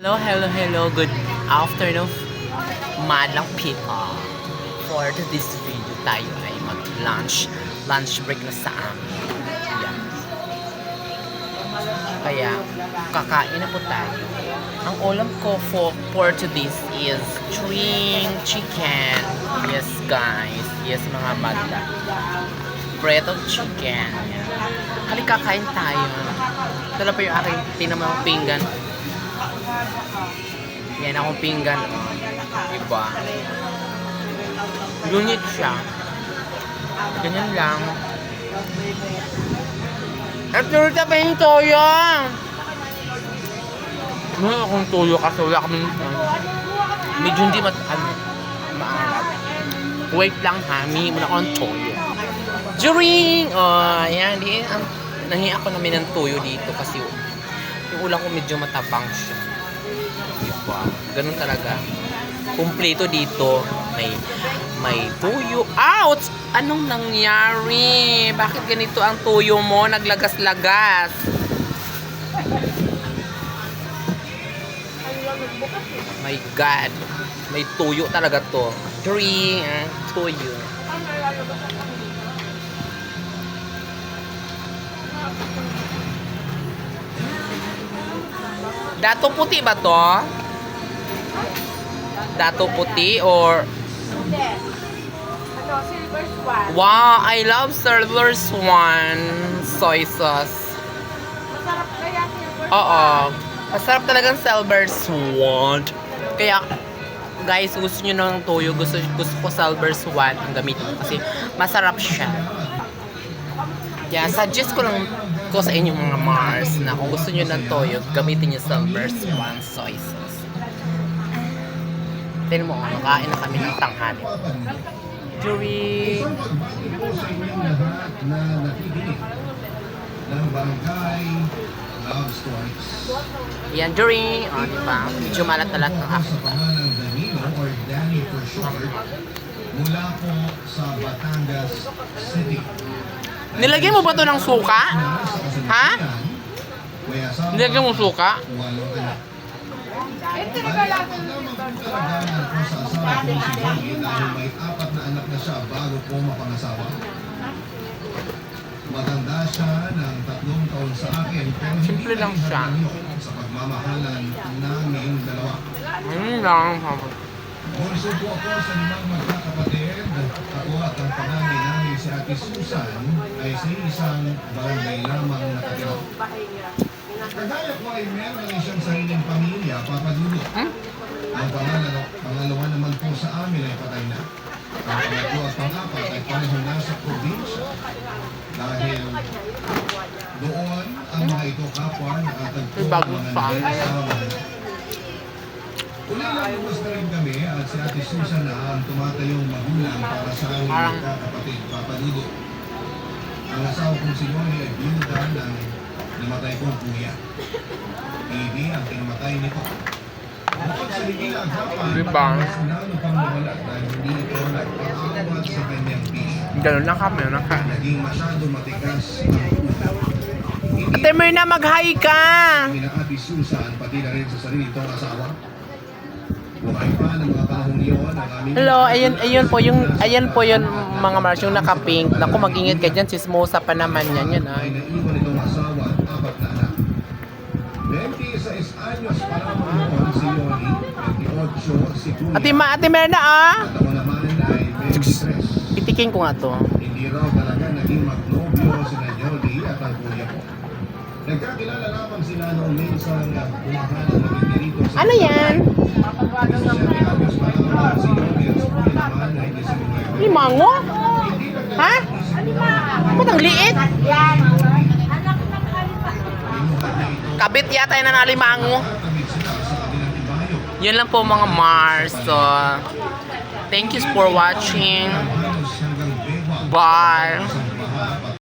Hello, hello, hello. Good afternoon, madlang people. For this video, tayo ay mag-lunch. Lunch break na sa amin. Yan. Kaya, kakain na po tayo. Ang ulam ko for, for today's is string chicken. Yes, guys. Yes, mga madla. Of chicken. Yan. Halika, kain tayo. Ito pa yung aking tinamang pinggan. Yan akong pinggan. Oh. Iba. Lunit siya. Ganyan lang. At pa yung toyo. Ano akong toyo kasi wala kami ano, medyo hindi mat ano, maalat. Wait lang ha, mingi muna ako ng toyo. During, oh, yan, di, ang, nahi ako namin ng toyo dito kasi yung ulam ko medyo matabang siya. Diba? Ganun talaga. Kumpleto dito. May may tuyo. Ouch! Anong nangyari? Bakit ganito ang tuyo mo? Naglagas-lagas. My God. May tuyo talaga to. Drink. ah, Tuyo. Dato puti ba to? Dato puti or silver swan. Wow, I love silver swan soy sauce. Masarap kaya silver Oo. Masarap talagang silver swan. Kaya guys, gusto niyo ng toyo, gusto gusto ko silver swan ang gamitin ko kasi masarap siya. Kaya suggest ko lang ko sa inyo mga Mars na kung gusto niyo ng toyo, gamitin niyo silver swan soy sauce. Tignan mo, nakain na kami ng tanghali. During. Yan, during, oh, di ba? Medyo malat-alat ng Sa aking short, mula po sa Batangas City. Nilagyan mo ba to ng suka? Ha? Nilagyan mo suka? Ito na lang. May apat na anak na siya bago po mapangasawa. Matanda siya ng tatlong taon sa akin pero hindi Simple lang siya. sa pagmamahalan namin dalawa. Ayun lang. Bunso po ako sa limang magkakapatid. Ako at ang panganay namin si Ate Susan ay sa isang barangay lamang nakatira. Kagaya ko ay meron na siyang sariling pamilya, papadulo. Hmm? Ang pangalawa, pangalawa naman po sa amin ay patay na. Ang pangatlo at pangapat ay parehong nasa probinsya. Dahil doon ang mga ito kapwa nakatagpo bagong mga pang. nag-aasawa. Ulilang bukas na rin kami at si Ate Susan na ang tumatayong magulang para sa aming Papadudo. Ang asawa kong si Noni ay biyuda ng namatay kong kuya. Baby ang kinamatay nito. Bukod sa hindi agapan, Diba? mas lalo pang nawala dahil hindi ito nagpapawat sa kanyang bisyo. Ganun lang kami. Naka. Naging masyado matigas ang. Hindi Ate Myrna, mag-hi ka! Ina Ate Susan, pati na rin sa sarili itong asawa. Hello, ayun, ayun po yung, ayan po yun mga Mars, yung naka-pink. Naku, mag-ingat ka dyan, sismosa pa naman yan, yan ah. Ay naiwan itong asawa at apat na anak. 26 anyos pa lamang noon si Yoni, 28 si Kuya. Ate, Ma, Ate Myrna ah! At ako naman ay 23. Itikin ko nga to. Hindi raw talaga naging magnobyo si Yoni at ang kuya ko. Nagkakilala lamang sila noong minsan na bumahalang na dito sa... Ano yan? 17 anyos pa lamang si Yoni at si kuya naman ay 19. Limango? Ha? Ba't ang liit? Kabit yata yun na limango. Yun lang po mga Mars. So, thank you for watching. Bye!